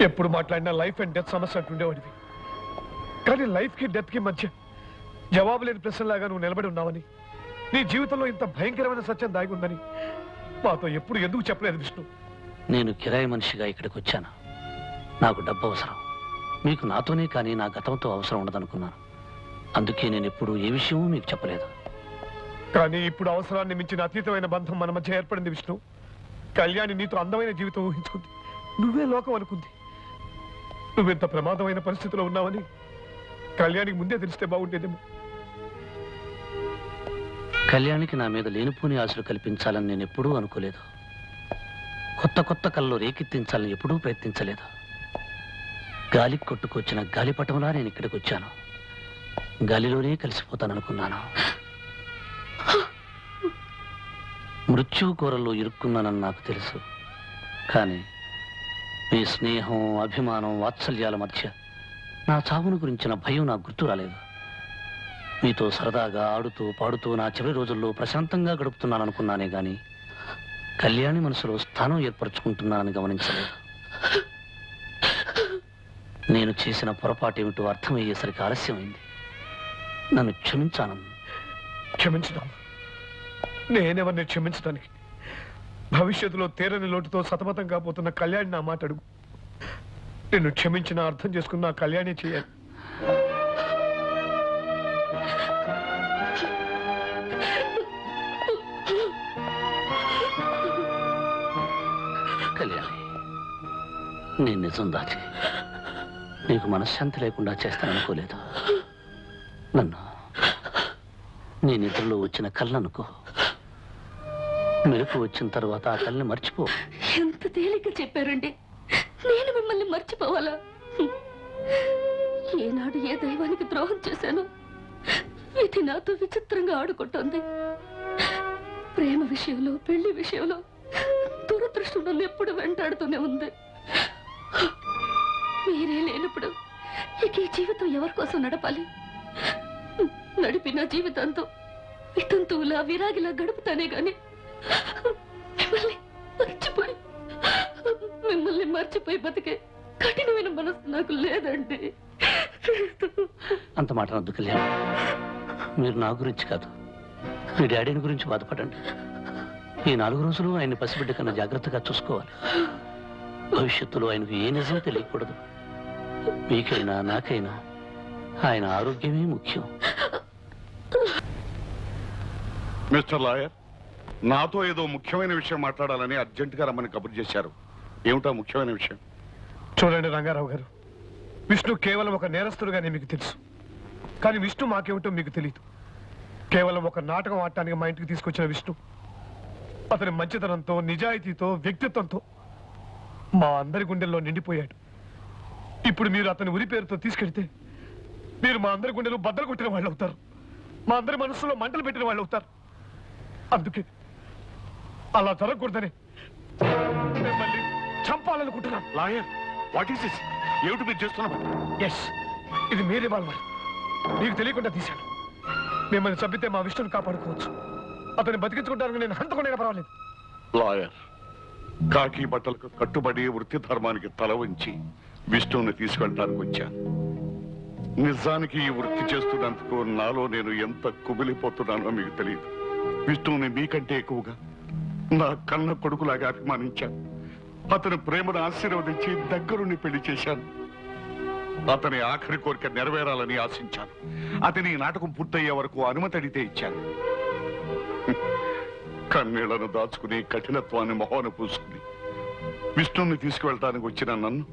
ఎప్పుడు మాట్లాడినా life and death సమస్య అంటుండేవాడివి. కానీ లైఫ్కి డెత్కి మధ్య జవాబు లేని ప్రశ్నలాగా నువ్వు నిలబడి ఉన్నావని నీ జీవితంలో ఇంత భయంకరమైన సత్యం దాగి ఉందని మాతో ఎప్పుడు ఎందుకు చెప్పలేదు విష్ణు? నేను కిరాయి మనిషిగా ఇక్కడికి వచ్చాను. నాకు డబ్బు అవసరం. మీకు నాతోనే కానీ నా గతంతో అవసరం ఉండదనుకున్నాను. అందుకే నేను ఎప్పుడు ఏ విషయమూ మీకు చెప్పలేదు. కానీ ఇప్పుడు అవసరాన్ని మించిన అతీతమైన బంధం మన మధ్య ఏర్పడింది విష్ణు. కళ్యాణి నీతో అందమైన జీవితం ఊహించుకుంది. నువ్వే లోకం అనుకుంది. నువ్వెంత ప్రమాదమైన పరిస్థితిలో ఉన్నావని కళ్యాణికి ముందే తెలిస్తే బాగుండేదేమో. కళ్యాణికి నా మీద లేనిపోని ఆశలు కల్పించాలని నేను ఎప్పుడూ అనుకోలేదు. కొత్త కొత్త కళ్ళు రేకెత్తించాలని ఎప్పుడూ ప్రయత్నించలేదు. గాలికి కొట్టుకొచ్చిన గాలిపటంలా నేను ఇక్కడికి వచ్చాను. గాలిలోనే కలిసిపోతాననుకున్నాను. మృత్యు కూరల్లో ఇరుక్కున్నానని నాకు తెలుసు. కానీ మీ స్నేహం అభిమానం వాత్సల్యాల మధ్య నా చావును గురించిన భయం నాకు గుర్తు రాలేదు. మీతో సరదాగా ఆడుతూ పాడుతూ నా చివరి రోజుల్లో ప్రశాంతంగా గడుపుతున్నాను అనుకున్నానే గాని కళ్యాణి మనసులో స్థానం ఏర్పరచుకుంటున్నానని గమనించలేదు. నేను చేసిన పొరపాటు ఏమిటో అర్థమయ్యేసరికి ఆలస్యమైంది. నన్ను క్షమించాను క్షమించడం. నేనెవరిని క్షమించడానికి? భవిష్యత్తులో తీరని లోటుతో సతమతం కాబోతున్న కళ్యాణి నా మాట అడుగు. నిన్ను క్షమించిన అర్థం చేసుకున్న కళ్యాణి చేయాలి. కళ్యాణి నేను నిజం దాచి నీకు మనశ్శాంతి లేకుండా చేస్తాననుకోలేదు. నన్ను నీ నిద్రలో వచ్చిన కళ్ళనుకో. మెలకు వచ్చిన తర్వాత ఆ కళ్ళని మర్చిపో. ఎంత తేలిక చెప్పారండి. నేను మిమ్మల్ని మర్చిపోవాలా? ఏనాడు ఏ దైవానికి ద్రోహం చేశాను ఇది నాతో విచిత్రంగా ఆడుకుంటోంది. ప్రేమ విషయంలో పెళ్ళి విషయంలో దురదృష్టం నన్ను ఎప్పుడు వెంటాడుతూనే ఉంది. మీరే లేనప్పుడు ఇక ఈ జీవితం ఎవరి కోసం నడపాలి? నడిపిన జీవితంతో వితంతువులా విరాగిలా గడుపుతానే గాని మిమ్మల్ని మర్చిపోయి మిమ్మల్ని మర్చిపోయి బతికే కఠినమైన మనసు నాకు లేదండి. అంత మాట వద్దు కళ్యాణ్. మీరు నా గురించి కాదు. మీ డాడీని గురించి బాధపడండి. ఈ నాలుగు రోజులు ఆయన్ని పసిబిడ్డ కన్నా జాగ్రత్తగా చూసుకోవాలి. భవిష్యత్తులో ఆయనకు ఏ నిజం తెలియకూడదు. మీకైనా నాకైనా ఆయన ఆరోగ్యమే ముఖ్యం. Mister lawyer? నాతో ఏదో ముఖ్యమైన విషయం మాట్లాడాలని అర్జెంటుగా రమ్మని కబురు చేశారు. ఏమిటా ముఖ్యమైన విషయం? చూడండి రంగారావు గారు విష్ణు కేవలం ఒక నేరస్తుడుగానే మీకు తెలుసు. కానీ విష్ణు మాకేమిటో మీకు తెలియదు కేవలం ఒక నాటకం ఆడటానికి మా ఇంటికి తీసుకొచ్చిన విష్ణు అతని మంచితనంతో నిజాయితీతో వ్యక్తిత్వంతో మా అందరి గుండెల్లో నిండిపోయాడు. ఇప్పుడు మీరు అతని ఉరి పేరుతో తీసుకెడితే మీరు మా అందరి గుండెలు బద్దలు కొట్టిన వాళ్ళు అవుతారు మా అందరి మనసులో మంటలు పెట్టిన వాళ్ళు అవుతారు అందుకే అలా జరగకూడదని మిమ్మల్ని చంపాలనుకుంటున్నాను. లాయర్ వాట్ ఈస్ దిస్ ఏమిటి మీరు చేస్తున్నారు ఎస్ ఇది మీ రివాల్వర్ మీకు తెలియకుండా తీశాను. మిమ్మల్ని చంపితే మా విష్ణుని కాపాడుకోవచ్చు. అతన్ని బతికించుకుంటానికి నేను హంతకుండా పర్వాలేదు. లాయర్ కాకి బట్టలకు కట్టుబడి వృత్తి ధర్మానికి తల వంచి విష్ణువుని తీసుకెళ్ళడానికి వచ్చాను. నిజానికి ఈ వృత్తి చేస్తున్నందుకు నాలో నేను ఎంత కుమిలిపోతున్నానో మీకు తెలియదు. విష్ణువుని మీకంటే ఎక్కువగా నా కన్న కొడుకులాగా అభిమానించాను. అతని ప్రేమను ఆశీర్వదించి దగ్గరుండి పెళ్ళి చేశాను. అతని ఆఖరి కోరిక నెరవేరాలని ఆశించాను. అతని ఈ నాటకం పూర్తయ్యే వరకు అనుమతి అడిగితే ఇచ్చాను. కన్నీళ్ళను దాచుకుని కఠినత్వాన్ని మొహాన పూసుకుని విష్ణుని తీసుకువెళ్ళటానికి వచ్చిన నన్ను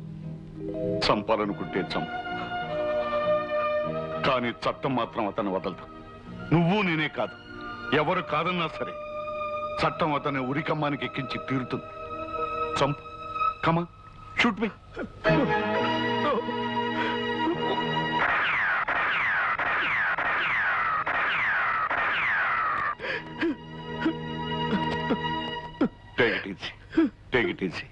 చంపాలనుకుంటే చంప కానీ చట్టం మాత్రం అతను వదలదు. నువ్వు నేనే కాదు. ఎవరు కాదన్నా సరే చట్టం అతని ఉరికమ్మానికి ఎక్కించి తీరుతుంది. చంపు. కమా shoot me take it easy take it easy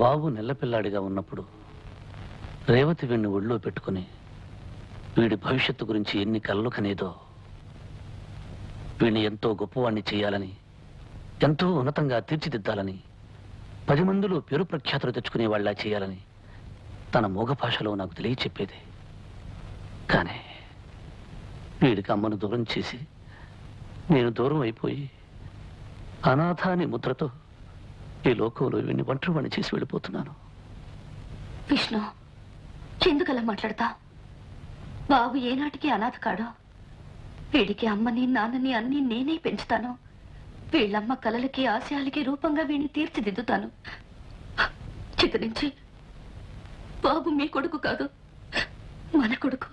బాబు నెల్లపిల్లాడిగా ఉన్నప్పుడు రేవతి వీణ్ణి ఒళ్ళో పెట్టుకుని వీడి భవిష్యత్తు గురించి ఎన్ని కలలు కనేదో వీణ్ణి ఎంతో గొప్పవాణ్ణి చేయాలని ఎంతో ఉన్నతంగా తీర్చిదిద్దాలని పది మందిలో పేరు ప్రఖ్యాతులు తెచ్చుకునే వాళ్ళ చేయాలని తన మూగ భాషలో నాకు తెలియ చెప్పేది కానీ వీడికి అమ్మను దూరం చేసి నేను దూరం అయిపోయి అనాథాని ముద్రతో ఈ లోకంలో వీడిని ఒంటరివాణ్ణి చేసి వెళ్ళిపోతున్నాను. విష్ణు ఎందుకలా మాట్లాడతా? బాబు ఏనాటికి అనాథ కాడు? వీడికి అమ్మని నాన్నని అన్ని నేనే పెంచుతాను. వీళ్ళమ్మ కలలకి ఆశయాలకి రూపంగా వీడిని తీర్చిదిద్దుతాను. చిత్రించి బాబు మీ కొడుకు కాదు మన కొడుకు.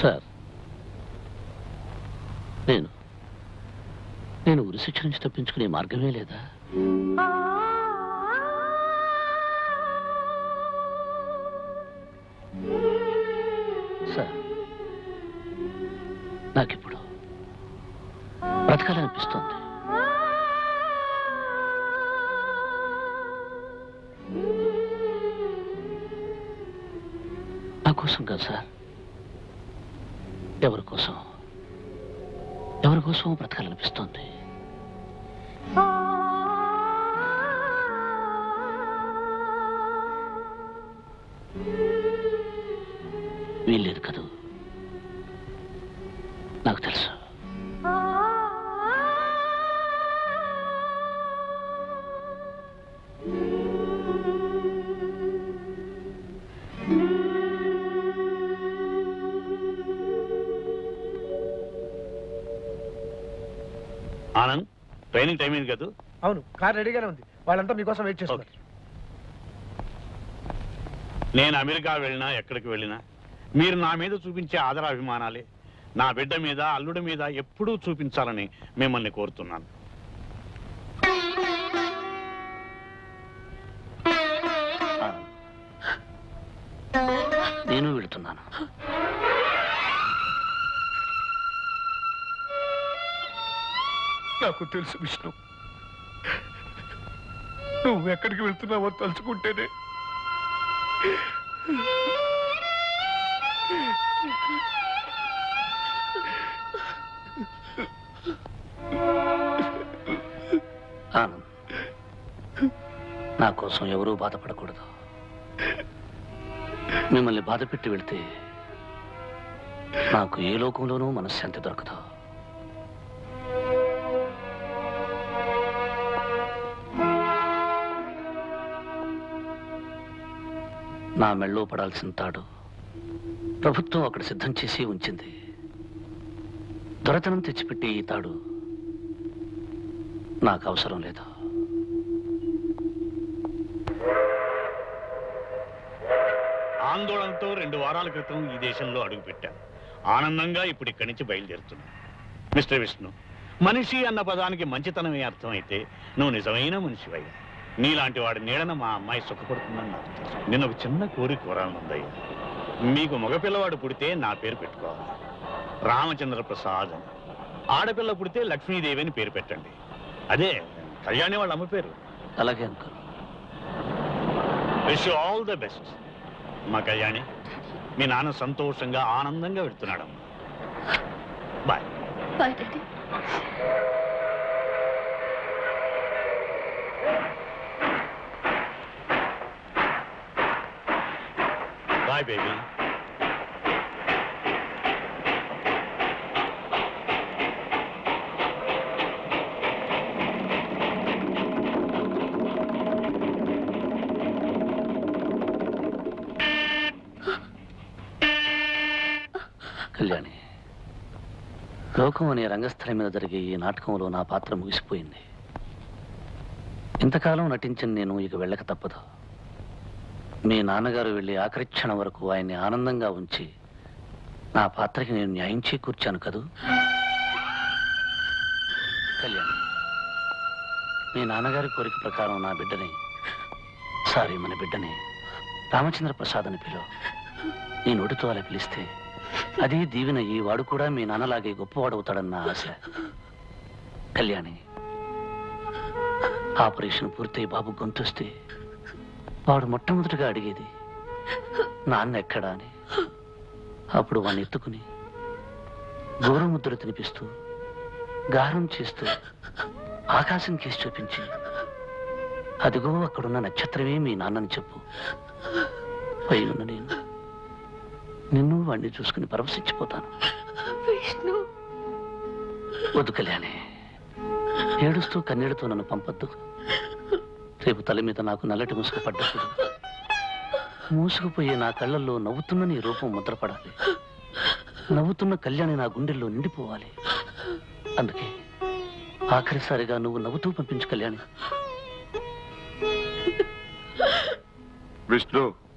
సార్. నేను నేను ఉరిశిక్ష నుంచి తప్పించుకునే మార్గమే లేదా? సార్ నాకిప్పుడు బ్రతకాలనిపిస్తోంది. నా కోసం కాదు సార్. ఎవరి కోసం? ఎవరి కోసం బ్రతకాలనిపిస్తోంది? వీల్లేదు కదూ? నాకు తెలుసు. ట్రైనింగ్ టైం అయింది కదా. అవును కార్ రెడీగానే ఉంది. వాళ్ళంతా మీకోసం వెయిట్ చేస్తున్నారు. నేను అమెరికా వెళ్ళినా ఎక్కడికి వెళ్ళినా మీరు నా మీద చూపించే ఆదరాభిమానాలే నా బిడ్డ మీద అల్లుడి మీద ఎప్పుడూ చూపించాలని మిమ్మల్ని కోరుతున్నాను. నేను వెళుతున్నాను. నాకు తెలుసు విష్ణు. నువ్వు ఎక్కడికి వెళ్తున్నావో తలుచుకుంటేనే. ఆనంద్ నా కోసం ఎవరూ బాధపడకూడదు. మిమ్మల్ని బాధ పెట్టి వెళ్తే నాకు ఏ లోకంలోనూ మనశ్శాంతి దొరకదు. నా మెళ్ళో పడాల్సిన తాడు ప్రభుత్వం అక్కడ సిద్ధం చేసి ఉంచింది. దొరతనం తెచ్చిపెట్టే ఈ తాడు నాకు అవసరం లేదు. ఆందోళనతో రెండు వారాల క్రితం ఈ దేశంలో అడుగుపెట్టాను ఆనందంగా ఇప్పుడు ఇక్కడి నుంచి బయలుదేరుతున్నాను మిస్టర్ విష్ణు మనిషి అన్న పదానికి మంచితనమే అర్థమైతే నువ్వు నిజమైన మనిషివయ్యా. నీలాంటి వాడి నీడన మా అమ్మాయి సుఖపడుతుందని నాకు తెలుసు నేను ఒక చిన్న కోరిక కోరాలనుందయ్యా. మీకు మగపిల్లవాడు పుడితే నా పేరు పెట్టుకోవాలి రామచంద్ర ప్రసాద్ అని. ఆడపిల్ల పుడితే లక్ష్మీదేవి అని పేరు పెట్టండి. అదే కళ్యాణి వాళ్ళ అమ్మ పేరు. అలాగే uncle. Wish all the best మా కళ్యాణి మీ నాన్న సంతోషంగా ఆనందంగా వెళ్తున్నాడమ్మా bye bye daddy Bye, baby. Kalyani లోకం అనే రంగస్థలం మీద జరిగే ఈ నాటకంలో నా పాత్ర ముగిసిపోయింది ఇంతకాలం నటించిన నేను ఇక వెళ్ళక తప్పదు మీ నాన్నగారు వెళ్ళి ఆఖరి క్షణం వరకు ఆయన్ని ఆనందంగా ఉంచి నా పాత్రకి నేను న్యాయం చేకూర్చాను కదూ? కళ్యాణి మీ నాన్నగారి కోరిక ప్రకారం నా బిడ్డని సారీ మన బిడ్డని రామచంద్ర ప్రసాద్ అని పిలువ. నీ నోటితో అలా పిలిస్తే అదే దీవెన ఈ వాడు కూడా మీ నాన్నలాగే గొప్పవాడవుతాడన్న ఆశ. కళ్యాణి ఆపరేషన్ పూర్తయి బాబు గొంతొస్తే వాడు మొట్టమొదటిగా అడిగేది నాన్న ఎక్కడా అని. అప్పుడు వాడిని ఎత్తుకుని గోరుముద్ర తినిపిస్తూ గారం చేస్తూ ఆకాశం కేసి చూపించి అదిగో అక్కడున్న నక్షత్రమే మీ నాన్నని చెప్పు. పైనున్న నేను. నిన్ను వాడిని చూసుకుని పరవశించిపోతాను. విష్ణు. వద్దు కళ్యాణి. ఏడుస్తూ కన్నీళ్ళతో నన్ను పంపొద్దు. రేపు తల మీద నాకు నల్లటి ముసుగు పడ్డప్పుడు మూసుకుపోయే నా కళ్ళల్లో నవ్వుతున్న నీ రూపం ముద్రపడాలి. నవ్వుతున్న కళ్యాణి నా గుండెల్లో నిండిపోవాలి. అందుకే ఆఖరిసారిగా నువ్వు నవ్వుతూ పంపించు కళ్యాణి. విష్ణు.